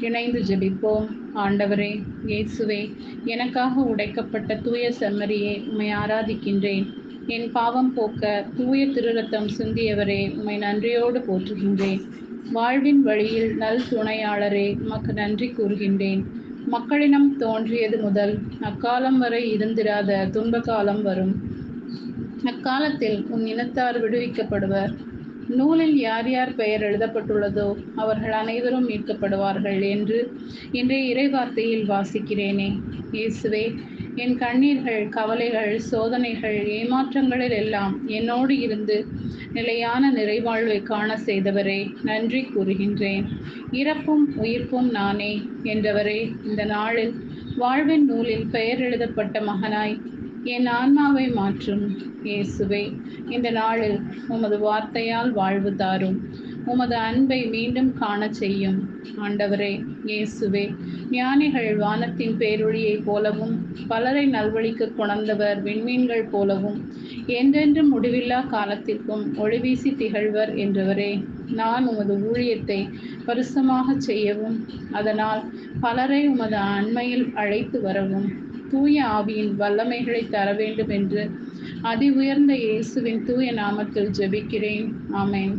இணைந்து ஜெபிப்போம். ஆண்டவரே இயேசுவே எனக்காக உடைக்கப்பட்ட தூய செம்மறியே உம்மை ஆராதிக்கின்றேன். என் பாவம் போக்க தூய திருரத்தம் சிந்தியவரே உம்மை நன்றியோடு போற்றுகின்றேன். வாழ்வின் வழியில் நல் துணையாளரே உமக்கு நன்றி கூறுகின்றேன். மக்களிடம் தோன்றியது முதல் அக்காலம் வரை இருந்திராத துன்ப காலம் வரும். அக்காலத்தில் உன் இனத்தார் விடுவிக்கப்படுவர். நூலில் யார் யார் பெயர் எழுதப்பட்டுள்ளதோ அவர்கள் அனைவரும் மீட்கப்படுவார்கள் என்று இன்றைய இறைவார்த்தையில் வாசிக்கிறேனே. இயேசுவே என் கண்ணீர்கள் கவலைகள் சோதனைகள் ஏமாற்றங்களில் எல்லாம் என்னோடு இருந்து நிலையான நிறைவாழ்வை காண செய்தவரே நன்றி கூறுகின்றேன். இறப்பும் உயிர்ப்பும் நானே என்றவரே இந்த நாளில் வாழ்வின் நூலில் பெயர் எழுதப்பட்ட மகனாய் என் ஆன்மாவை மாற்றும் இயேசுவே. இந்த நாளில் உமது வார்த்தையால் வாழ்வு தாரும். உமது அன்பை மீண்டும் காணச் செய்யும். ஆண்டவரே இயேசுவே ஞானிகள் வானத்தின் பேரொழியைப் போலவும் பலரை நல்வழிக்கு கொணர்ந்தவர் விண்மீன்கள் போலவும் என்றென்று முடிவில்லா காலத்திற்கும் ஒளிவீசி திகழ்வர் என்றவரே. நான் உமது ஊழியத்தை பரிசமாக செய்யவும் அதனால் பலரை உமது அண்மையில் அழைத்து வரவும். தூய ஆவியின் வல்லமைகளை தர வேண்டும் என்று அதி உயர்ந்த இயேசுவின் தூய நாமத்தில் ஜெபிக்கிறேன். ஆமேன்.